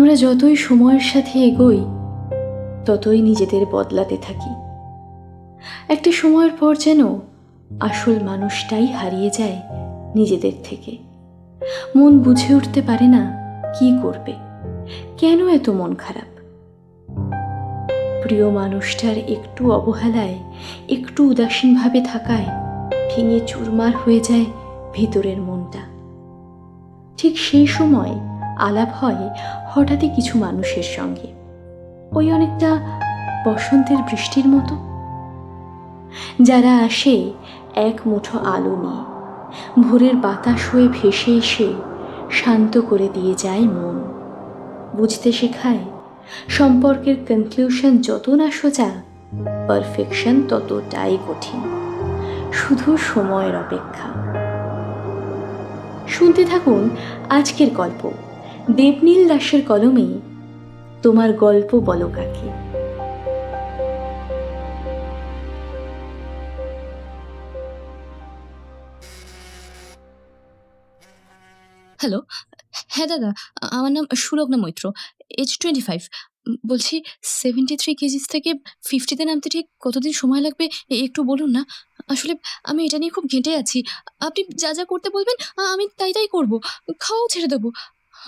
আমরা যতই সময়ের সাথে এগোই, ততই নিজেদের বদলাতে থাকি। একটা সময়ের পর যেন আসল মানুষটাই হারিয়ে যায় নিজেদের থেকে। মন বুঝে উঠতে পারে না, কি করবে? কেন এত মন খারাপ? প্রিয় মানুষটার একটু অবহেলায়, একটু উদাসীনভাবে থাকায় ভেঙে চুরমার হয়ে যায় ভিতরের মনটা। ঠিক সেই সময় আলাপ হয় হঠাৎই কিছু মানুষের সঙ্গে। ওই অনেকটা বসন্তের বৃষ্টির মতো। যারা আসে এক মুঠো আলো নিয়ে। ভোরের বাতাস হয়ে ভেসে এসে শান্ত করে দিয়ে যায় মন। বুঝতে শেখায়, সম্পর্কের কনক্লিউশন যত না সোজা পারফেকশন ততটাই কঠিন। শুধু সময়ের অপেক্ষা। শুনতে থাকুন আজকের গল্প। দেবনীল দাসের কলমে তোমার গল্প বলো কাকে। হ্যালো হ্যাঁ দাদা, আমার নাম Sulagna Maitra age twenty five বলছি সেভেন্টি থ্রি কেজিস থেকে ফিফটিতে নামতে ঠিক কতদিন সময় লাগবে? একটু বলুন না। আসলে আমি এটা নিয়ে খুব ঘেঁটে আছি। আপনি যা যা করতে বলবেন আমি তাই তাই করব। খাওয়াও ছেড়ে দেবো।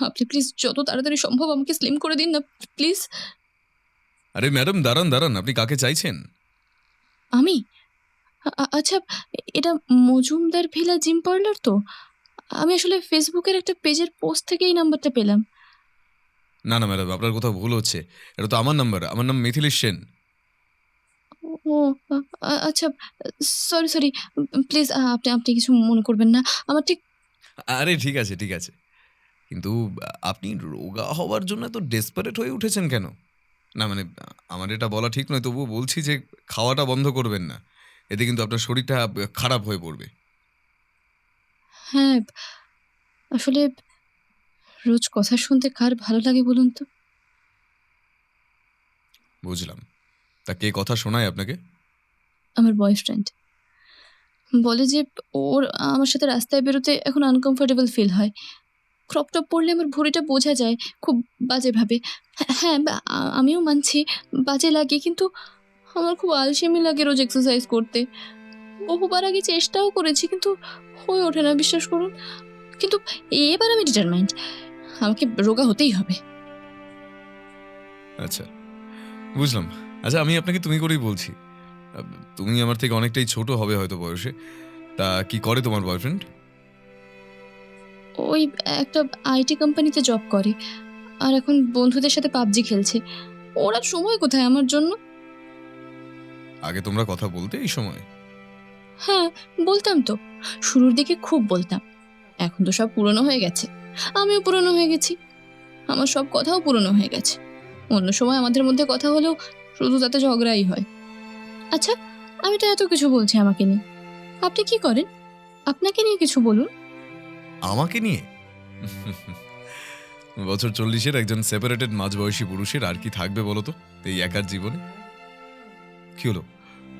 আপনি প্লিজ যত তাড়াতাড়ি সম্ভব আমাকে স্লিম করে দিন না প্লিজ আরে ম্যাডাম দাঁড়ান দাঁড়ান আপনি কাকে চাইছেন? আমি? আচ্ছা এটা মজুমদার ভিলা জিম পার্লার তো? আমি আসলে ফেসবুকের একটা পেজের পোস্ট থেকে এই নাম্বারটা পেলাম। না না ম্যাডাম আপনার কোথাও ভুল হচ্ছে। এটা তো আমার নাম্বার আমার নাম মিথিলেশ সেন। ও আচ্ছা সরি সরি প্লিজ আপনি আপনি কিছু মনে করবেন না। আমার ঠিক আরে ঠিক আছে ঠিক আছে। কিন্তু আপনি রোগা হওয়ার জন্য তো ডেসপারেট হয়ে উঠেছেন কেন? না মানে আমার এটা বলা ঠিক নয় তবুও বলছি যে খাওয়াটা বন্ধ করবেন না। এতে কিন্তু আপনার শরীরটা খারাপ হয়ে পড়বে। হ্যাঁ আসলে রোজ কথা শুনতে কার ভালো লাগে বলুন তো? বুঝলাম। তা কে কথা শোনায় আপনাকে? আমার বয়ফ্রেন্ড বলে যে ওর আমার সাথে রাস্তায় বেরোতে এখন আনকমফোর্টেবল ফিল হয়। ক্রপ টপ পরলে আমার ভুঁড়িটা বোঝা যায় খুব বাজেভাবে। হ্যাঁ আমিও মানছি, বাজে লাগে কিন্তু আমার খুব আলসেমি লাগে রোজ এক্সারসাইজ করতে। বহুবার আগে চেষ্টাও করেছি কিন্তু হয়ে ওঠে না, বিশ্বাস করুন। কিন্তু এবার আমি ডিটারমাইন্ড আমাকে রোগা হতেই হবে। আচ্ছা বুঝলাম। আচ্ছা আমি আপনাকে তুমি করেই বলছি। তুমি আমার থেকে অনেকটাই ছোট হবে হয়তো বয়সে। তা কি করে তোমার বয়ফ্রেন্ড ওই একটা আইটি কোম্পানিতে জব করে। আর এখন বন্ধুদের সাথে পাবজি খেলছে। ওরা সময় কোথায় আমার জন্য? আগে তোমরা কথা বলতে এই সময়? হ্যাঁ বলতাম তো। শুরুর দিকে খুব বলতাম। এখন তো সব পুরনো হয়ে গেছে। আমিও পুরনো হয়ে গেছি। আমার সব কথাও পুরনো হয়ে গেছে। অন্য সময় আমাদের মধ্যে কথা হলেও শুধু তাতে ঝগড়াই হয়। আচ্ছা আমি তো এত কিছু বলছি আমাকে নিয়ে। আপনি কি করেন? আপনাকে নিয়ে কিছু বলুন। আমাকে নিয়ে? বছর চল্লিশের একজন সেপারেটেড মাঝবয়সী পুরুষের আর কি থাকবে বলো তো এই একার জীবনে? কি হলো?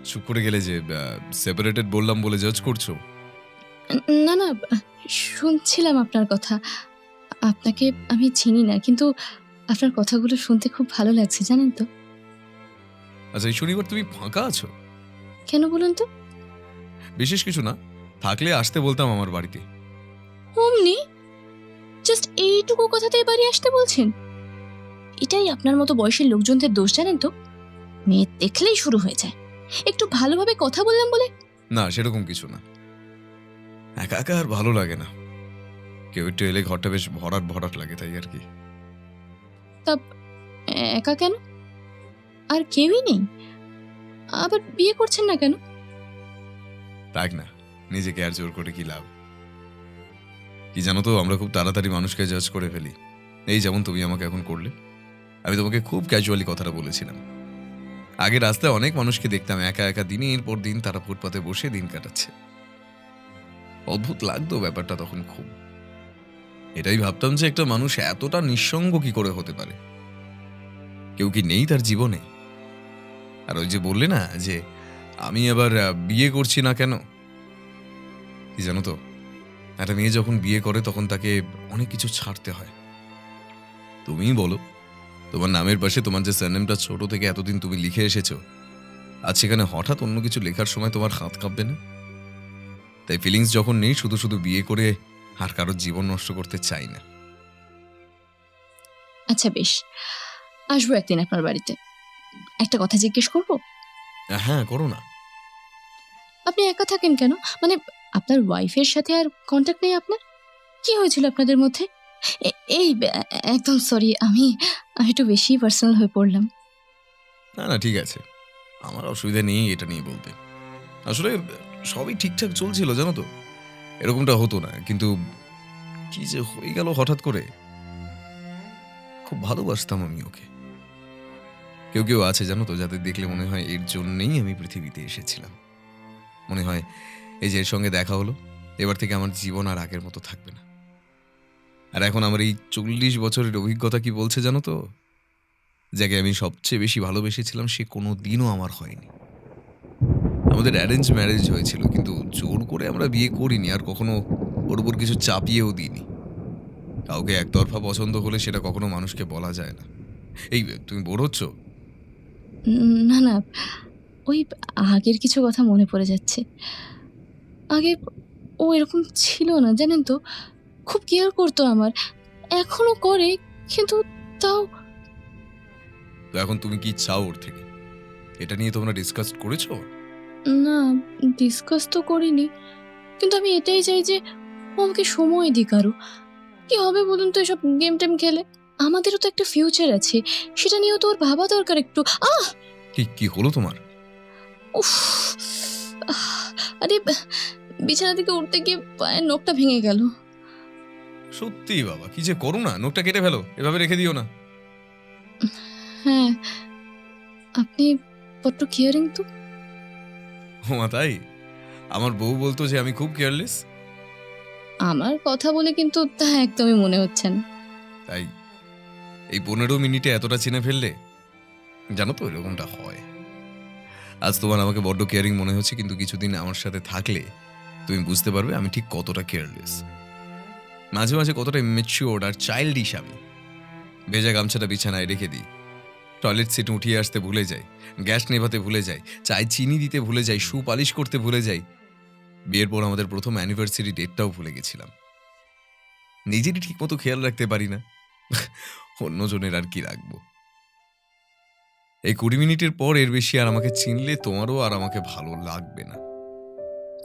চুপ করে গেলে যে সেপারেটেড বললাম বলে জাজ করছ? না না শুনছিলাম আপনার কথা। আপনাকে আমি চিনি না কিন্তু আপনার কথাগুলো শুনতে খুব ভালো লাগছে জানেন তো। আচ্ছা এই শনিবার তুমি ফাঁকা আছো? কেন বলুন তো? বিশেষ কিছু না থাকলে আসতে বলতাম আমার বাড়িতে। অমনি? জাস্ট এইটুকু কথাতেই বাড়ি আসতে বলছেন? এটাই আপনার মতো বয়সের লোকজনদের দোষ জানেন তো? মেয়ে দেখলেই শুরু হয়ে যায়। একটু ভালোভাবে কথা বললাম বলে? না সেরকম কিছু না। একা একা আর ভালো লাগে না। কেউ একটু এলে ঘরটা বেশ ভরাট ভরাট লাগে তাই আর কি। তা একা কেন? আর কেউই নেই। আবার বিয়ে করছেন না কেন? থাক না। নিজেকে আর জোর করে কি লাভ? কি জানো তো, আমরা খুব তাড়াতাড়ি মানুষকে জাজ করে ফেলি। এই যেমন তুমি আমাকে এখন করলে। আমি তোমাকে খুব ক্যাজুয়ালি কথাটা বলেছিলাম। আগে রাস্তায় অনেক মানুষকে দেখতাম একা একা দিনের পর দিন তারা ফুটপাতে বসে দিন কাটাচ্ছে। অদ্ভুত লাগতো ব্যাপারটা তখন খুব। এটাই ভাবতাম যে একটা মানুষ এতটা নিঃসঙ্গ কি করে হতে পারে। কেউ কি নেই তার জীবনে? আর ওই যে বললে না যে, আমি আবার বিয়ে করছি না কেন? কি জানো তো? একটা মেয়ে যখন বিয়ে করে তখন তাকে অনেক কিছু ছাড়তে হয়। তুমিই বলো তোমার নামের পাশে তোমার যে সারনেমটা ছোট থেকে এতদিন তুমি লিখে এসেছ আজ সেখানে হঠাৎ অন্য কিছু লেখার সময় তোমার হাত কাঁপবে না? তাই ফিলিংস যখন নেই শুধু শুধু বিয়ে করে আর কারোর জীবন নষ্ট করতে চাই না। আচ্ছা বেশ আসব একদিন আপনার বাড়িতে। একটা কথা জিজ্ঞেস করব? হ্যাঁ করো না। আপনি একা থাকেন কেন? মানে আপনার ওয়াইফের সাথে আর কন্ট্যাক্ট নেই আপনার? কি হয়েছিল আপনাদের মধ্যে? এই একদম সরি আমি একটু বেশি পার্সোনাল হয়ে পড়লাম। না না, ঠিক আছে। আমার অসুবিধা নেই এটা নিয়ে বলতে। আসলে সবই ঠিকঠাক চলছিল, জানো তো? এরকমটা হতো না, কিন্তু কি যে হয়ে গেল হঠাৎ করে? খুব ভালোবাসতাম আমি ওকে। কেউ কেউ আছে, জানো তো, যাদের দেখলে মনে হয় এর জন্যেই আমি পৃথিবীতে এসেছিলাম। মনে হয় এই যে এর সঙ্গে দেখা হলো, এবার থেকে আমার জীবন আর আগের মতো থাকবে না। আর এখন আমার এই চল্লিশ বছরের অভিজ্ঞতা কি বলছে জানো তো? যাকে আমি সবচেয়ে বেশি ভালোবেসেছিলাম, সে কোনো দিনও আমার হয়নি। আমাদের অ্যারেঞ্জ ম্যারেজ হয়েছিল, কিন্তু জোর করে আমরা বিয়ে করিনি, আর কখনো ওর উপর কিছু চাপিয়েও দিইনি। কাউকে একতরফা পছন্দ হলে সেটা কখনো মানুষকে বলা যায় না। এই, তুমি বোর হচ্ছ? না না, ওই আগের কিছু কথা মনে পড়ে যাচ্ছে। আগে ও এরকম ছিল না জানেন তো? খুব কেয়ার করতো আমার। এখনও করে কিন্তু তাও তো এখন তুমি কি চাও ওর থেকে? এটা নিয়ে তোমরা ডিসকাস করেছ? না ডিসকাস তো করিনি। কিন্তু আমি এটাই চাই যে ও আমাকে সময় দিক আরও। কি হবে বলুন তো এসব গেম টেম খেলে? আমাদেরও তো একটা ফিউচার আছে। সেটা নিয়েও তো ওর ভাবা দরকার একটু। আহ! কি কি হলো তোমার? উফ আহ, আরে বিছানা থেকে উঠতে গিয়ে পায়ের নখটা ভেঙে গেল। সত্যি বাবা কি যে করো না নোকটা কেটে ফেলো এভাবে রেখে দিও না। হ্যাঁ আপনি বড্ড কেয়ারিং তো। ও মা তাই? আমার বউ বলতো যে আমি খুব কেয়ারলেস আমার কথা বলে কিন্তু তা একদমই মনে হচ্ছে না। তাই এই পনেরো মিনিটে এতটা চিনে ফেললে জানো তো এরকমটা হয়। আজ তোমার আমাকে বড্ড কেয়ারিং মনে হচ্ছে কিন্তু কিছুদিন আমার সাথে থাকলে তুমি বুঝতে পারবে আমি ঠিক কতটা কেয়ারলেস মাঝে মাঝে কতটা মেচিওর আর চাইল্ডিশ আমি। ভেজা গামছাটা বিছানায় রেখে দিই। টয়লেট সিট উঠিয়ে আসতে ভুলে যাই। গ্যাস নেভাতে ভুলে যাই। চায় চিনি দিতে ভুলে যাই। শু পালিশ করতে ভুলে যাই। বিয়ের পর আমাদের প্রথম অ্যানিভার্সারি ডেটটাও ভুলে গেছিলাম। নিজেরই ঠিকমতো খেয়াল রাখতে পারি না। অন্যজনের আর কি রাখব? এই কুড়ি মিনিটের পর এর বেশি আর আমাকে চিনলে তোমারও আর আমাকে ভালো লাগবে না।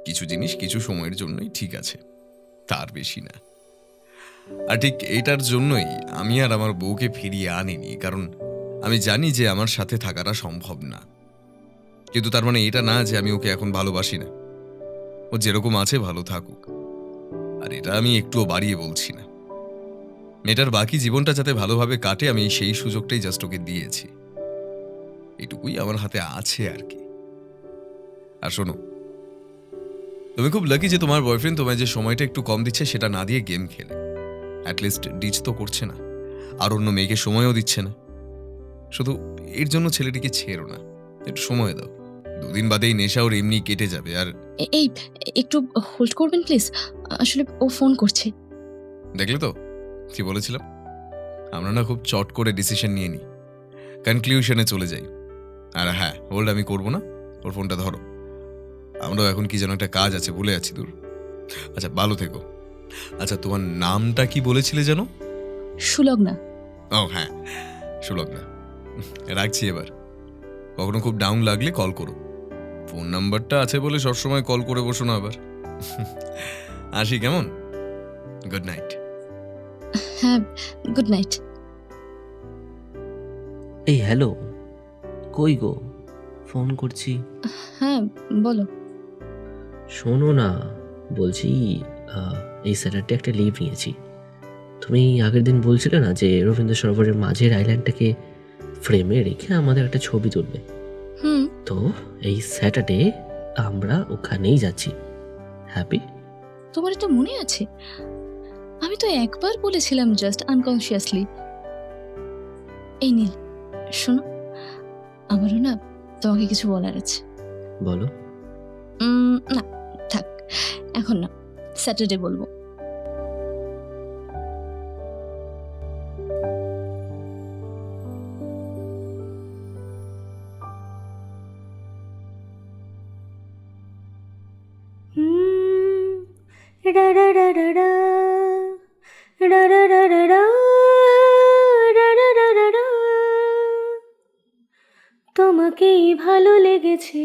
কিছু জিনিস কিছু সময়ের জন্যই ঠিক আছে, তার বেশি না। আর ঠিক এটার জন্যই আমি আর আমার বউকে ফিরিয়ে আনিনি, কারণ আমি জানি যে আমার সাথে থাকাটা সম্ভব না। কিন্তু তার মানে এটা না যে আমি ওকে এখন ভালোবাসি না। ও যেরকম আছে ভালো থাকুক। আর এটা আমি একটুও বাড়িয়ে বলছি না। মেয়েটার বাকি জীবনটা যাতে ভালোভাবে কাটে, আমি সেই সুযোগটাই জাস্ট ওকে দিয়েছি। এটুকুই আমার হাতে আছে আর কি। আর শোনো তুমি খুব লাকি যে তোমার বয়ফ্রেন্ড তোমায় যে সময়টা একটু কম দিচ্ছে সেটা না দিয়ে গেম খেলে। অ্যাটলিস্ট ডিচ তো করছে না। আর অন্য মেয়েকে সময়ও দিচ্ছে না। শুধু এর জন্য ছেলেটিকে ছেড়ো না একটু সময় দাও। দুদিন বাদেই নেশা ওর এমনি কেটে যাবে আর এই একটু হোল্ড করবেন প্লিজ আসলে ও ফোন করছে। দেখলে তো? কি বলেছিলাম? আমরা না খুব চট করে ডিসিশন নিয়ে নিই। কনক্লিউশনে চলে যাই। আর হ্যাঁ হোল্ড আমি করব না। ওর ফোনটা ধরো। আমরাও এখন কি যেন একটা কাজ আছে বলে আছি দূর। আচ্ছা ভালো থেকো। আচ্ছা তোমার নামটা কি বলেছিলে যেন? সুলগ্না। ও হ্যাঁ সুলগ্না। রাখছি এবার। কখনো খুব ডাউন লাগলে কল করো। ফোন নাম্বারটা আছে বলে সবসময় কল করে বসো না আবার। আসি কেমন? গুড নাইট হ্যাঁ গুড নাইট এই হ্যালো কই গো? ফোন করছি। হ্যাঁ বলো। শোনো না বলছি এই স্যাটারডে একটা লিভ নিয়েছি। তুমি আগের দিন বলছিলে না যে রবীন্দ্র সরোবরের মাঝের আইল্যান্ডটাকে ফ্রেমে রেখে আমাদের একটা ছবি তুলবে? হুম। তো এই স্যাটারডে আমরা ওখানেই যাচ্ছি। হ্যাপি তোমার এটা মনে আছে? আমি তো একবার বলেছিলাম জাস্ট আনকনসিয়াসলি এই নীল শোনো আমারও না তোমাকে কিছু বলার আছে। বলো। না। এখন না স্যাটারডে বলব। তোমাকেই ভালো লেগেছে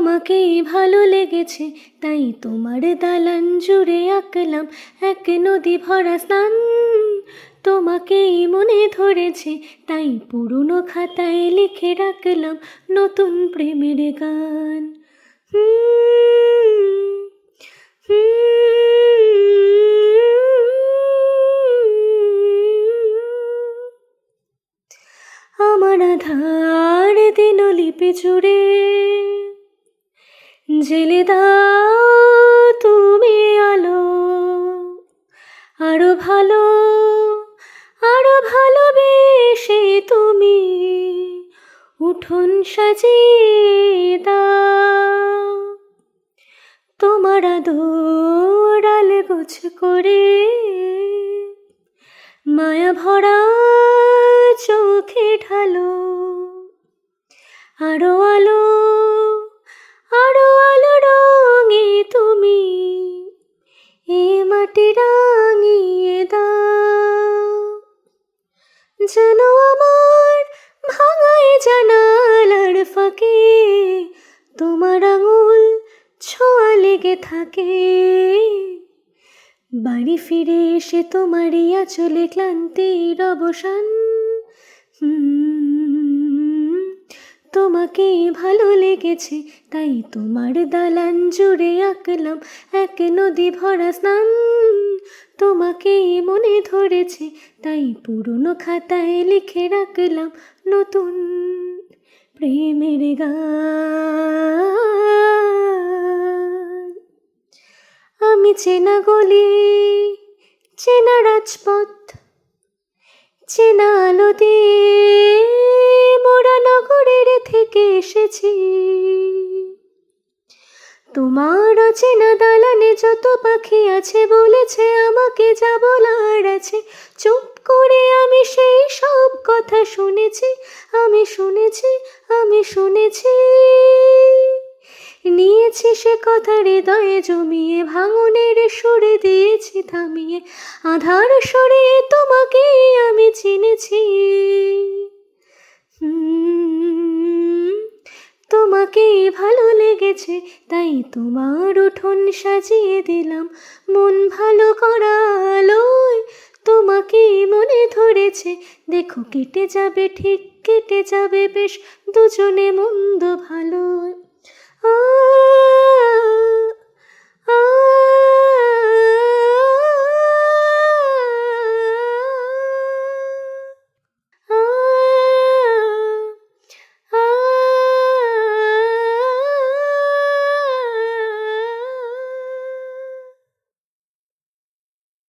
তোমাকেই ভালো লেগেছে, তাই তোমার দালান জুড়ে আঁকলাম এক নদী ভরা স্নান তোমাকেই মনে ধরেছে, তাই পুরনো খাতায় লিখে রাখলাম নতুন প্রেমের গান। আমার আধার দিনলিপি জুড়ে জেলে দাও তুমি আলো। আরও ভালো, আরও ভালোবেসে তুমি উঠোন সাজিয়ে দাও। তোমার আদরাল গোছ করে মায়া ভরা চোখে ঢালো। আরও আলো থাকে। বাড়ি ফিরে এসে তোমারই আঁচলে ক্লান্তির অবসান। হুম, তোমাকেই ভালো লেগেছে তাই তোমার দালান জুড়ে আঁকলাম এক নদী ভরা স্নান। তোমাকে মনে ধরেছে তাই পুরনো খাতায় লিখে রাখলাম নতুন প্রেমের গান। আমি চেনা গলি, চেনা রাজপথ, চেনা আলো মোরা নগরের থেকে এসেছি। তোমার চেনা দালানে যত পাখি আছে বলেছে, আমাকে যা বলার আছে, চুপ করে আমি সেই সব কথা শুনেছি, আমি শুনেছি আমি শুনেছি। নিয়েছি সে কথা হৃদয়ে জমিয়ে, ভাঙনের সুরে দিয়েছি থামিয়ে, আধার সরিয়ে তোমাকে আমি চিনেছি। তোমাকে ভালো লেগেছে, তাই তোমার উঠোন সাজিয়ে দিলাম। মন ভালো করা আলোয় তোমাকেই মনে ধরেছে। দেখো কেটে যাবে, ঠিক কেটে যাবে বেশ, দুজনে মন্দ ভালো 啊